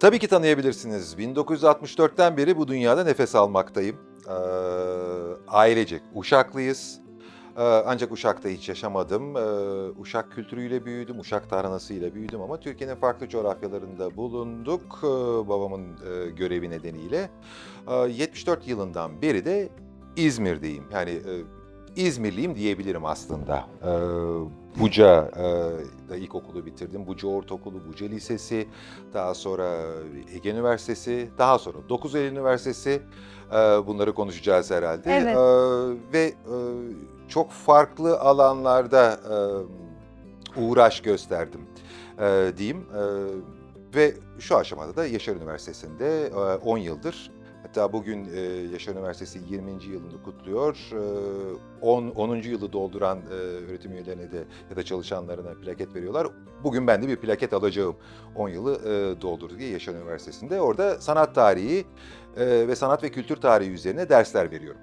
Tabii ki tanıyabilirsiniz. 1964'ten beri bu dünyada nefes almaktayım. Ee, ailecek Uşaklıyız. Ee, ancak Uşak'ta hiç yaşamadım. Ee, Uşak kültürüyle büyüdüm, Uşak tarhanasıyla büyüdüm ama Türkiye'nin farklı coğrafyalarında bulunduk ee, babamın e, görevi nedeniyle. Ee, 74 yılından beri de İzmir'deyim. Yani e, İzmirliyim diyebilirim aslında. Ee, Buca e, da ilkokulu bitirdim. Buca Ortaokulu, Buca Lisesi, daha sonra Ege Üniversitesi, daha sonra 9 Eylül Üniversitesi. Ee, bunları konuşacağız herhalde. Evet. Ee, ve e, çok farklı alanlarda e, uğraş gösterdim e, diyeyim. E, ve şu aşamada da Yaşar Üniversitesi'nde e, 10 yıldır Hatta bugün e, Yaşar Üniversitesi 20. yılını kutluyor. E, 10. 10. yılı dolduran e, öğretim üyelerine de ya da çalışanlarına plaket veriyorlar. Bugün ben de bir plaket alacağım. 10 yılı e, doldurdu diye Yaşar Üniversitesi'nde. Orada sanat tarihi e, ve sanat ve kültür tarihi üzerine dersler veriyorum.